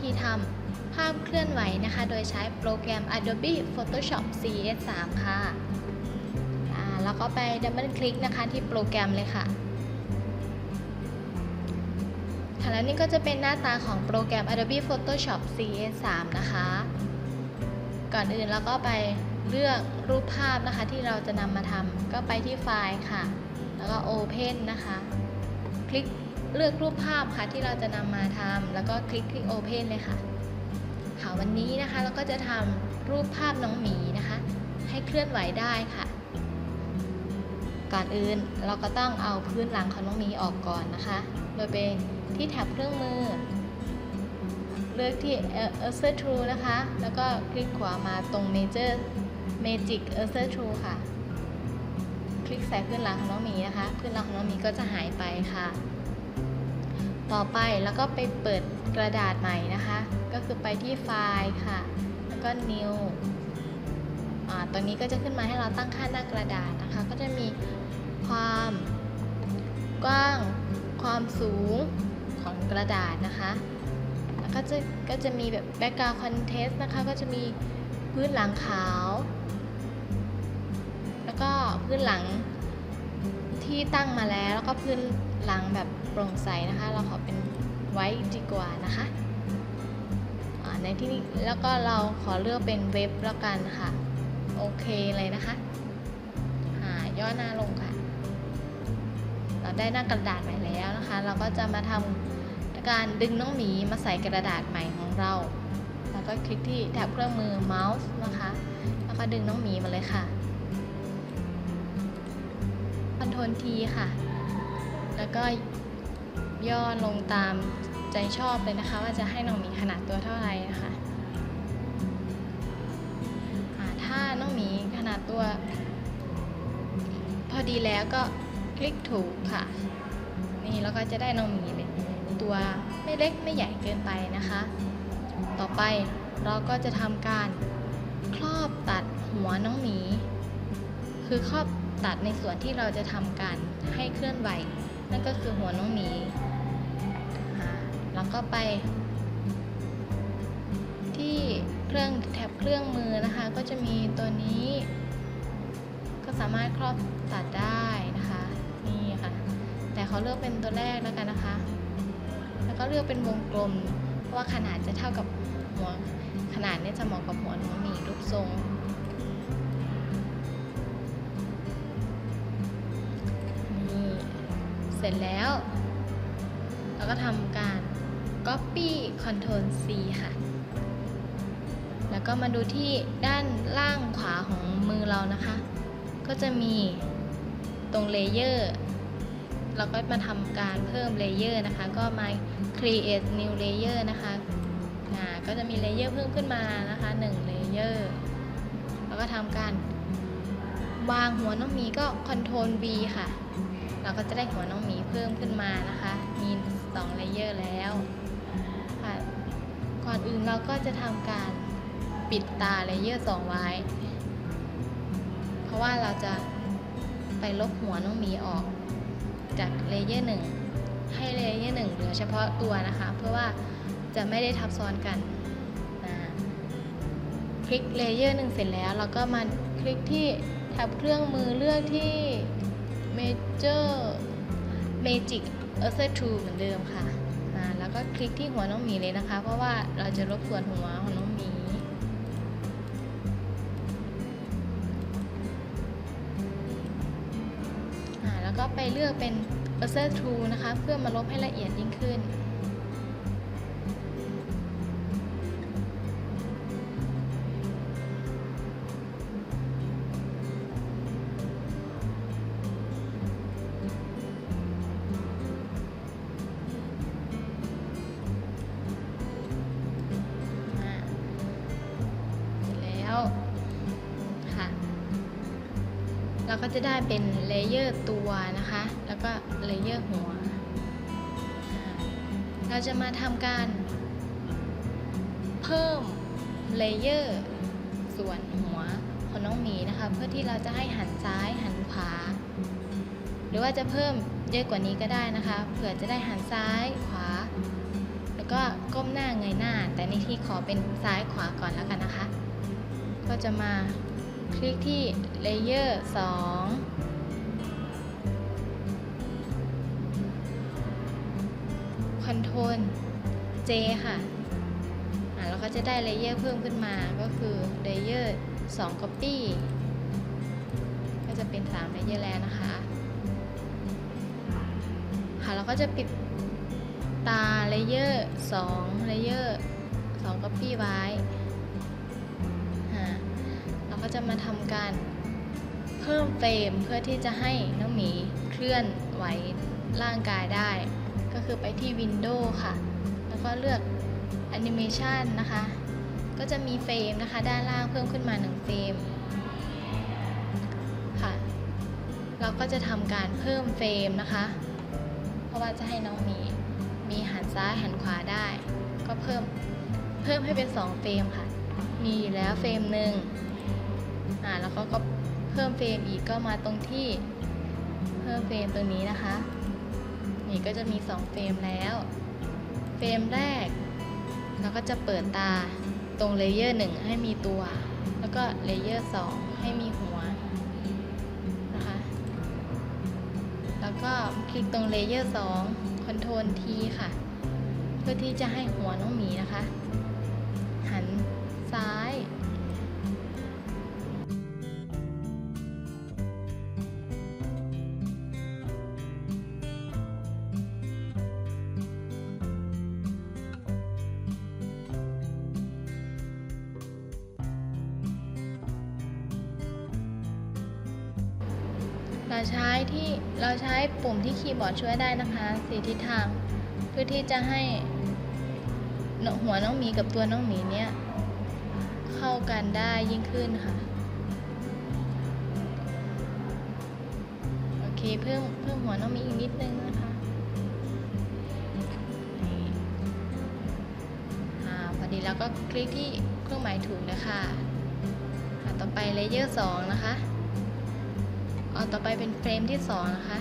ธีทำภาพเคลื่อนไหวนะคะ โดยใช้โปรแกรม Adobe Photoshop CS3 ค่ะแล้วก็ไปดับเบิลคลิกนะคะที่โปรแกรมเลยค่ะค่ะแล้วนี่ก็จะเป็นหน้าตาของโปรแกรม Adobe Photoshop CS3 นะคะ ก่อนอื่นเราก็ไปเลือกรูปภาพนะคะที่เราจะนำมาทำก็ไปที่ไฟล์ค่ะ แล้วก็ Open นะคะ คลิก เลือกรูปภาพค่ะที่เราจะนำมาทำแล้วก็คลิกที่ Open เลยค่ะ ค่ะวันนี้นะคะเราก็จะทำรูปภาพน้องหมีนะคะ ให้เคลื่อนไหวได้ค่ะ ก่อนอื่นเราก็ต้องเอาพื้นหลังของน้องหมีออกก่อนนะคะ โดยไปที่แท็บเครื่องมือ เลือกที่ Eraser Tool นะคะ แล้วก็คลิกขวามาตรง Major Magic Eraser Tool ค่ะ คลิกใส่พื้นหลังของน้องหมีนะคะ พื้นหลังของน้องหมีก็จะหายไปค่ะ ต่อไปแล้วก็ไปเปิดกระดาษใหม่นะคะ ก็คือไปที่ไฟล์ค่ะ แล้วก็ New ตรงนี้ก็จะขึ้นมาให้เราตั้งค่าหน้ากระดาษนะคะ ก็จะมีความกว้าง ความสูงของกระดาษนะคะ แล้วก็จะก็จะมีแบบ background contest นะคะ ก็จะมีพื้นหลังขาว แล้วก็พื้นหลัง ที่ตั้งมาแล้วแล้วก็พื้นหลังแบบโปร่งใสนะคะ เราขอเป็นไว้ดีกว่านะคะในที่นี้แล้วก็เราขอเลือกเป็นเว็บแล้วกันค่ะ โอเคเลยนะคะอ่าย่อหน้าลงค่ะ เราได้หน้ากระดาษใหม่แล้วนะคะ เราก็จะมาทำการดึงน้องหมีมาใส่กระดาษใหม่ของเรา แล้วก็คลิกที่แท็บเครื่องมือเมาส์นะคะ แล้วก็ดึงน้องหมีมาเลยค่ะ อนโทรลทีค่ะ แล้วก็ย่อลงตามใจชอบเลยนะคะ ว่าจะให้น้องหมีขนาดตัวเท่าไหร่นะคะถ้าน้องหมีขนาดตัว พอดีแล้วก็คลิกถูกค่ะ นี่แล้วก็จะได้น้องหมีเลยตัวไม่เล็กไม่ใหญ่เกินไปนะคะ ต่อไปเราก็จะทำการครอบตัดหัวน้องหมี คือครอบ ตัดในส่วนที่เราจะทำการให้เคลื่อนไหว นั่นก็คือหัวน้องหมีแล้วก็ไป ที่เครื่องแท็บเครื่องมือนะคะ ก็จะมีตัวนี้ ก็สามารถครอบตัดได้นะคะ นี่ค่ะ แต่เขาเลือกเป็นตัวแรกแล้วกันนะคะ แล้วก็เลือกเป็นวงกลม เพราะว่าขนาดจะเท่ากับหัวขนาดนี้จะเหมาะกับหัวน้องหมีรูปทรง ร็จแล้ว เราก็ทำการ Copy Ctrl C ค่ะ แล้วก็มาดูที่ด้านล่างขวาของมือเรานะคะ ก็จะมีตรงเลเยอร์เราก็มาทำการเพิ่มเลเยอร์นะคะ ก็มา create new layer นะคะก็จะมีเลเยอร์เพิ่มขึ้นมานะคะ1เลเยอร์แล้วก็ทำการวางหัวน้องมีก็ Ctrl V ค่ะ เราก็จะได้หัวน้องหมีเพิ่มขึ้นมานะคะ มี2เลเยอร์แล้วค่ะก่อนอื่นเราก็จะทำการปิดตาเลเยอร์2ไว้ เพราะว่าเราจะไปลบหัวน้องหมีออกจากเลเยอร์1ให้เลเยอร์1เหลือเฉพาะตัวนะคะ เพื่อว่าจะไม่ได้ทับซ้อนกันคลิกเลเยอร์1เสร็จแล้ว เราก็มาคลิกที่แท็บเครื่องมือเลือกที่ เมเจอร์เมจิกเอเซอร์ทูเหมือนเดิมค่ะอ่าแล้วก็คลิกที่หัวน้องหมีเลยนะคะ เพราะว่าเราจะรบกวนหัวของน้องหมีแล้วก็ไปเลือกเป็น e r s e r True นะคะ เพื่อมาลบให้ละเอียดยิ่งขึ้น ก็จะได้เป็นเลเยอร์ตัวนะคะ แล้วก็เลเยอร์หัว เราจะมาทำการเพิ่มเลเยอร์ส่วนหัวของน้องหมีนะคะ เพื่อที่เราจะให้หันซ้ายหันขวา หรือว่าจะเพิ่มเยอะกว่านี้ก็ได้นะคะ เผื่อจะได้หันซ้ายขวา แล้วก็ก้มหน้าเงยหน้า แต่ในที่ขอเป็นซ้ายขวาก่อนแล้วกันนะคะ ก็จะมา คลิกที่เลเยอร์2 Ctrl J ค่ะอะเราก็จะได้เลเยอร์เพิ่มขึ้นมาก็คือเลเยอร์2 Copy ก็จะเป็น3เลเยอร์แล้วนะคะ ค่ะเราก็จะปิดตาเลเยอร์2เลเยอร์2 Copy ไว้ เราก็จะมาทำการเพิ่มเฟรมเพื่อที่จะให้น้องหมีเคลื่อนไหวร่างกายได้ ก็คือไปที่ Windows ค่ะ แล้วก็เลือก Animation นะคะ ก็จะมีเฟรมนะคะ ด้านล่างเพิ่มขึ้นมา1เฟรมค่ะ เราก็จะทำการเพิ่มเฟรมนะคะ เพราะว่าจะให้น้องหมีมีหันซ้ายหันขวาได้ ก็เพิ่มเพิ่มให้เป็น 2 เฟรมค่ะ มีอยู่แล้วเฟรมหนึ่ง อ่าแล้วก็ก็เพิ่มเฟรมอีกก็มาตรงที่เพิ่มเฟรมตรงนี้นะคะ นี่ก็จะมี 2 เฟรมแล้ว เฟรมแรกเราก็จะเปิดตาตรงเลเยอร์1ให้มีตัว แล้วก็เลเยอร์2ให้มีหัวนะคะ แล้วก็คลิกตรงเลเยอร์2 Ctrl T ค่ะ เพื่อที่จะให้หัวน้องหมีนะคะ หันซ้าย ใช้ที่เราใช้ปุ่มที่คีย์บอร์ดช่วยได้นะคะสีทิศทาง เพื่อที่จะให้หัวน้องหมีกับตัวน้องหมีเนี้ยเข้ากันได้ยิ่งขึ้นค่ะ โอเคเพิ่มเพิ่มหัวน้องหมีอีกนิดนึงนะคะอ่าพอดีแล้วก็คลิกที่เครื่องหมายถูกเลยค่ะต่อไปเลเยอร์2นะคะ เอาต่อไปเป็นเฟรมที่2นะคะ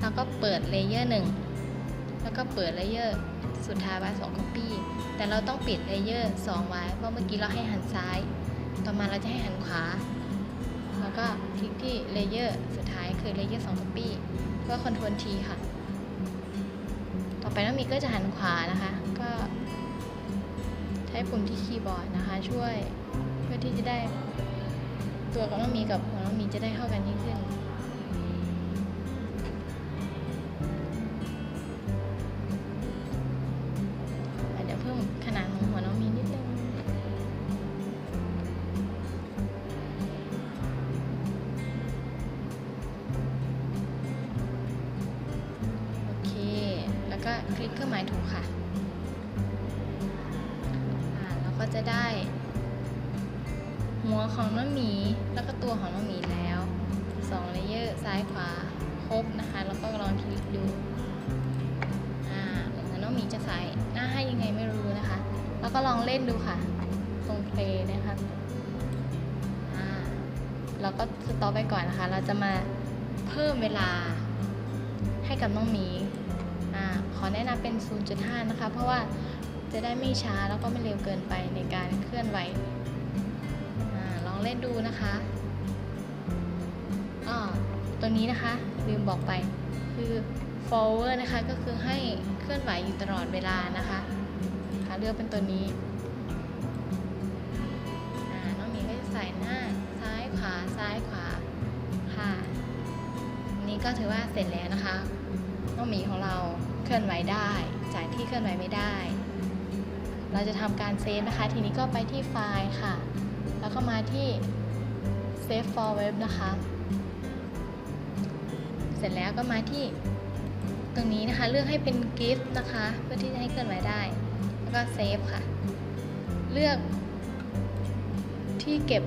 แล้วก็เปิดเลเยอร์1แล้วก็เปิดเลเยอร์สุดท้ายไว้2 copy แต่เราต้องปิดเลเยอร์2ไว้เพราะเมื่อกี้เราให้หันซ้าย ต่อมาเราจะให้หันขวา แล้วก็คลิกที่เลเยอร์สุดท้ายคือเลเยอร์2 copy เพื่อ Ctrl T ค่ะ ต่อไปน้องมีก็จะหันขวานะคะ ก็ใช้ปุ่มที่คีย์บอร์ดนะคะ ช่วยเพื่อที่จะได้ ตัวของน้องมีกับของน้องมีจะได้เข้ากันยิ่งขึ้น เดี๋ยวเพิ่มขนาดของหัวน้องมีนิดนึงโอเค แล้วก็คลิกเครื่องหมายถูกค่ะอ่าเราก็จะได้หัวของน้องหมี แล้วก็ตัวของน้องหมีแล้ว2เลเยอร์ซ้ายขวาครบนะคะ แล้วก็ลองคลิกดูอ่าเหมือนน้องหมีจะใส่หน้าให้ยังไงไม่รู้นะคะ แล้วก็ลองเล่นดูค่ะ ตรงเพลย์นะคะอ่าเราก็สต็อปไปก่อนนะคะ เราจะมาเพิ่มเวลาให้กับน้องหมีอ่าขอแนะนำเป็น 0.5 นะคะ เพราะว่าจะได้ไม่ช้าแล้วก็ไม่เร็วเกินไปในการเคลื่อนไหว เล่นดูนะคะอ่าตัวนี้นะคะลืมบอกไปคือ forward นะคะก็คือให้เคลื่อนไหวอยู่ตลอดเวลานะคะค่ะเลือกเป็นตัวนี้อ่าน้องหมีก็จะใส่หน้าซ้ายขวาซ้ายขวาค่ะ นี้ก็ถือว่าเสร็จแล้วนะคะ น้องหมีของเราเคลื่อนไหวได้จากที่เคลื่อนไหวไม่ได้ เราจะทำการเซฟนะคะ ทีนี้ก็ไปที่ไฟล์ค่ะ แล้วก็มาที่ Save for Web นะคะ เสร็จแล้วก็มาที่ตรงนี้นะคะ เลือกให้เป็น GIF นะคะ เพื่อที่จะให้เคลื่อนไหวได้ แล้วก็ Save ค่ะ เลือกที่เก็บ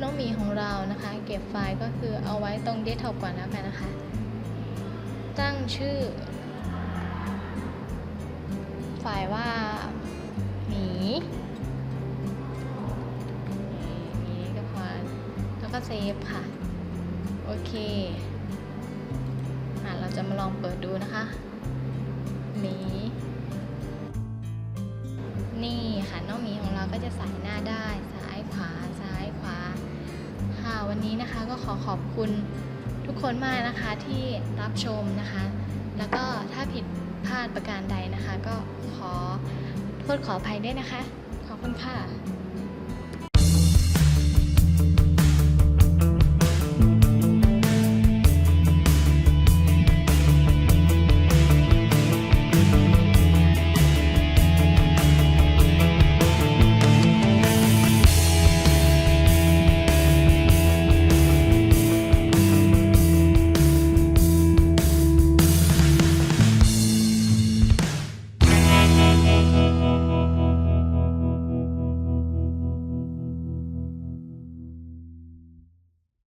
น้องหมีของเรานะคะ เก็บไฟล์ก็คือเอาไว้ตรงเดสก์ท็อปก่อนแล้วกันนะคะ ตั้งชื่อ ไฟล์ว่าหมี เซฟค่ะ โอเคอะเราจะมาลองเปิดดูนะคะหมีนี่ค่ะน้องหมีของเราก็จะสายหน้าได้ซ้ายขวาซ้ายขวา ค่ะวันนี้นะคะก็ขอขอบคุณทุกคนมากนะคะที่รับชมนะคะ แล้วก็ถ้าผิดพลาดประการใดนะคะ ก็ขอโทษขออภัยด้วยนะคะ ขอบคุณค่ะ